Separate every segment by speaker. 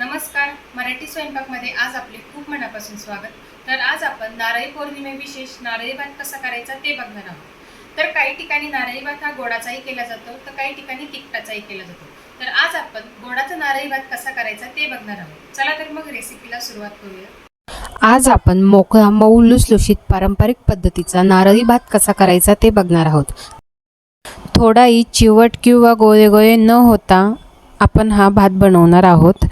Speaker 1: नमस्कार मराठी स्वयंपाकमध्ये आज आपले खूप मनापासून स्वागत. तर आज आपण नारळी पौर्णिमे विशेष नारळी भात कसा करायचा ते बघणार आहोत. तर काही ठिकाणी नारळी भात हा गोडाचाही केला जातो तर काही ठिकाणी तिखटाचाही केला जातो. तर आज आपण गोडाचा नारळी भात कसा करायचा ते बघणार आहोत. चला तर मग रेसिपीला सुरुवात करूया.
Speaker 2: आज आपण मोकळा मऊ लुसलुशीत पारंपरिक पद्धतीचा नारळी भात कसा करायचा ते बघणार आहोत. थोडाही चिवट किंवा गोळे गोळे न होता आपण हा भात बनवणार आहोत.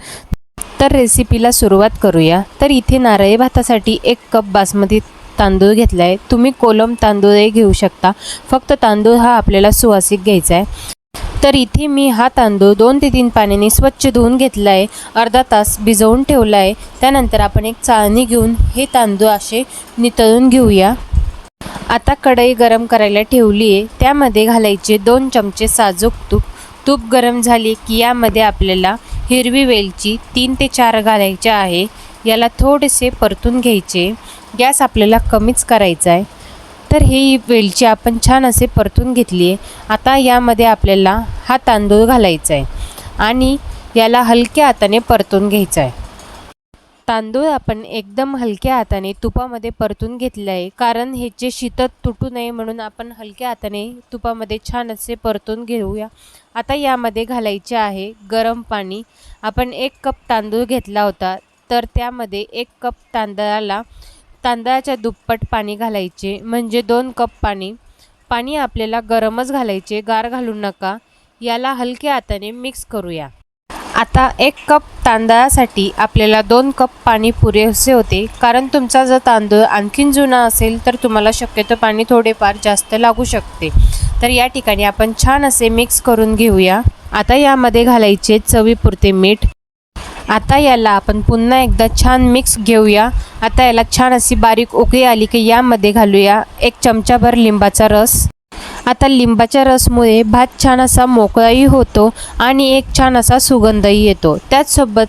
Speaker 2: तर रेसिपीला सुरुवात करूया. तर इथे नारळी भातासाठी एक कप बासमती तांदूळ घेतला आहे तुम्ही कोलम तांदूळही घेऊ शकता. फक्त तांदूळ हा आपल्याला सुवासिक घ्यायचा आहे तर इथे मी हा तांदूळ दोन ते तीन पाण्याने स्वच्छ धुवून घेतला आहे अर्धा तास भिजवून ठेवला आहे त्यानंतर आपण एक चाळणी घेऊन हे तांदूळ असे नितळून घेऊया. आता कढई गरम करायला ठेवली आहे त्यामध्ये घालायचे दोन चमचे साजूक तूप. तूप गरम झाले की यामध्ये आपल्याला हिरवी वेलची तीन ते चार घालायच्या आहे. याला थोडेसे परतून घ्यायचे. गॅस आपल्याला कमीच करायचा आहे. तर ही वेलची आपण छान असे परतून घेतली आहे. आता यामध्ये आपल्याला हा तांदूळ घालायचा आहे. आणि याला हलक्या हाताने परतून घ्यायचा आहे. तांदूळ आपण एकदम हलक्या हाताने तुपामध्ये परतून घेतले आहे. कारण हे जे शीतत तुटू नये म्हणून आपण हलक्या हाताने तुपामध्ये छान असे परतून घेऊया. आता यामध्ये घालायचे आहे गरम पाणी. आपण एक कप तांदूळ घेतला होता. तर त्यामध्ये एक कप तांदळाला तांदळाच्या दुप्पट पाणी घालायचे. म्हणजे दोन कप पाणी. पाणी आपल्याला गरमच घालायचे. गार घालू नका. याला हलक्या हाताने मिक्स करूया. आता एक कप तांदळासाठी आपल्याला दोन कप पाणी पुरेसे होते. कारण तुमचा जर तांदूळ आणखीन जुना असेल तर तुम्हाला शक्यतो पाणी थोडेफार जास्त लागू शकते. तर या ठिकाणी आपण छान असे मिक्स करून घेऊया. आता यामध्ये घालायचे चवीपुरते मीठ. आता याला आपण पुन्हा एकदा छान मिक्स घेऊया. आता याला छान अशी बारीक उकळी आली की यामध्ये घालूया एक चमचाभर लिंबाचा रस. आता लिंबाच्या रसमुळे भात छान असा मोकळाही होतो आणि एक छान असा सुगंधही येतो. त्याचसोबत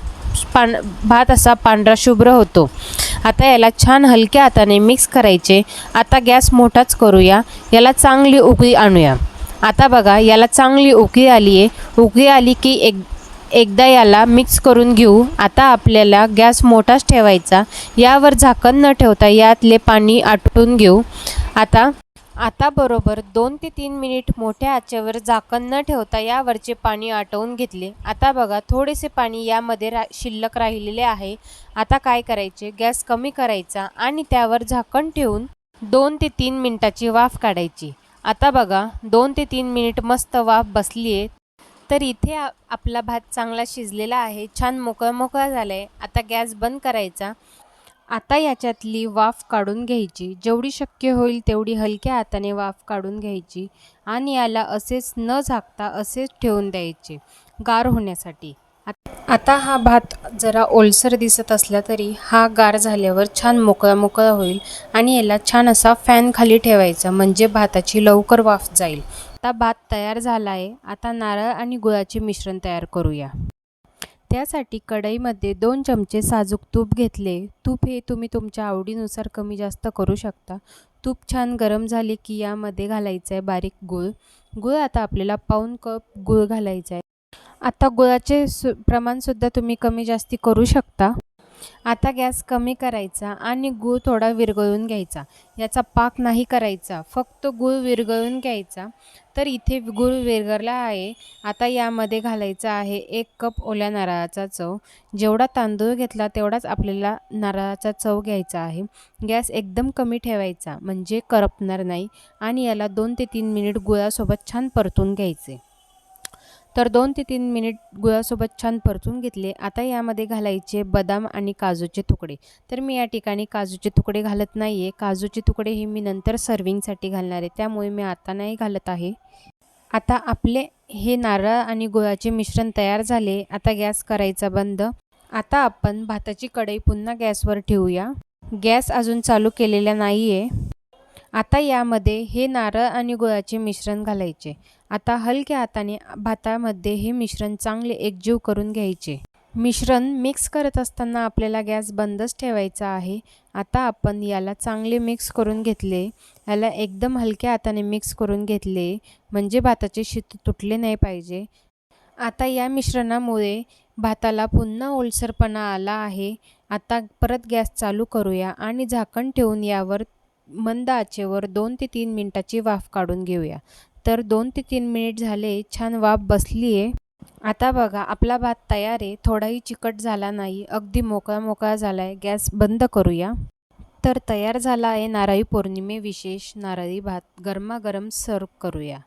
Speaker 2: पान भात असा पांढरा शुभ्र होतो. आता याला छान हलक्या हाताने मिक्स करायचे. आता गॅस मोठाच करूया. याला चांगली उकळी आणूया. आता बघा याला चांगली उकळी आली आहे. उकळी आली की एक एकदा याला मिक्स करून घेऊ. आता आपल्याला गॅस मोठाच ठेवायचा. यावर झाकण न ठेवता यातले पाणी आटून घेऊ. आता आता बरोबर दोन ते तीन मिनिट मोठ्या आचेवर झाकण न ठेवता यावरचे पाणी आटवून घेतले. आता बघा थोडेसे पाणी यामध्ये रा शिल्लक राहिलेले आहे. आता काय करायचे? गॅस कमी करायचा आणि त्यावर झाकण ठेवून दोन ते तीन मिनिटाची वाफ काढायची. आता बघा दोन ते तीन मिनिट मस्त वाफ बसली आहे तर इथे आपला भात चांगला शिजलेला आहे. छान मोकळा मोकळा झाला आहे आता गॅस बंद करायचा. आता याच्यातली वाफ काढून घ्यायची. जेवढी शक्य होईल तेवढी हलक्या हाताने वाफ काढून घ्यायची आणि याला असेच न झाकता असेच ठेवून द्यायचे गार होण्यासाठी. आता हा भात जरा ओलसर दिसत असला तरी हा गार झाल्यावर छान मोकळा मोकळा होईल आणि याला छान असा फॅन खाली ठेवायचा म्हणजे भाताची लवकर वाफ जाईल. आता भात तयार झाला आहे. आता नारळ आणि गुळाचे मिश्रण तयार करूया. त्यासाठी कढईमध्ये दोन चमचे साजूक तूप घेतले. तूप हे तुम्ही तुमच्या आवडीनुसार कमी जास्त करू शकता. तूप छान गरम झाले की यामध्ये घालायचं आहे बारीक गूळ. गूळ आता आपल्याला पाऊन कप गूळ घालायचा आहे आता गुळाचे सु प्रमाणसुद्धा तुम्ही कमी जास्ती करू शकता. आता गॅस कमी करायचा आणि गूळ थोडा विरघळून घ्यायचा. याचा पाक नाही करायचा फक्त गूळ विरघळून घ्यायचा. तर इथे गूळ विरघळला आहे. आता यामध्ये घालायचा आहे एक कप ओल्या नारळाचा चव. जेवढा तांदूळ घेतला तेवढाच आपल्याला नारळाचा चव घ्यायचा आहे. गॅस एकदम कमी ठेवायचा म्हणजे करपणार नाही आणि याला दोन ते तीन मिनिट गुळासोबत छान परतून घ्यायचे. तर दोन ते तीन मिनिट गुळासोबत छान परतून घेतले. आता यामध्ये घालायचे बदाम आणि काजूचे तुकडे. तर मी या ठिकाणी काजूचे तुकडे घालत नाही आहे काजूचे तुकडे हे मी नंतर सर्विंगसाठी घालणार आहे. त्यामुळे मी आता नाही घालत आहे. आता आपले हे नारळ आणि गुळाचे मिश्रण तयार झाले. आता गॅस करायचा बंद. आता आपण भाताची कढई पुन्हा गॅसवर ठेवूया. गॅस अजून चालू केलेला नाही आहे आता यामध्ये हे नारळ आणि गुळाचे मिश्रण घालायचे. आता हलक्या हाताने भातामध्ये हे मिश्रण चांगले एकजीव करून घ्यायचे. मिश्रण मिक्स करत असताना आपल्याला गॅस बंदच ठेवायचा आहे. आता आपण याला चांगले मिक्स करून घेतले. याला एकदम हलक्या हाताने मिक्स करून घेतले. म्हणजे भाताचे शीत तुटले नाही पाहिजे. आता या मिश्रणामुळे भाताला पुन्हा ओलसरपणा आला आहे. आता परत गॅस चालू करूया आणि झाकण ठेवून यावर मंद आचेवर दोन ते तीन मिनटाची वाफ काढून घेऊया. तर दोन ते तीन मिनिट झाले छान वाफ बसली आहे आता बघा आपला भात तयार आहे थोडाही चिकट झाला नाही अगदी मोकळा मोकळा झाला आहे गॅस बंद करूया. तर तयार झाला आहे नारळी पौर्णिमे विशेष नारळी भात गरमागरम सर्व करूया.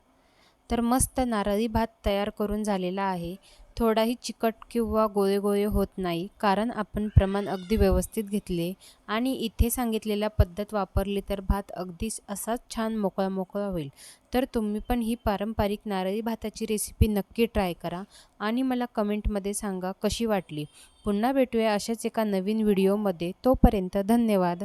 Speaker 2: तर मस्त नारळी भात तयार करून झालेला आहे. थोडाही चिकट किंवा गोळे गोळे होत नाही कारण आपण प्रमाण अगदी व्यवस्थित घेतले आणि इथे सांगितलेल्या पद्धत वापरली तर भात अगदीच असाच छान मोकळा मोकळा होईल. तर तुम्ही पण ही पारंपरिक नारळी भाताची रेसिपी नक्की ट्राय करा आणि मला कमेंटमध्ये सांगा कशी वाटली. पुन्हा भेटूया अशाच एका नवीन व्हिडिओमध्ये तोपर्यंत धन्यवाद.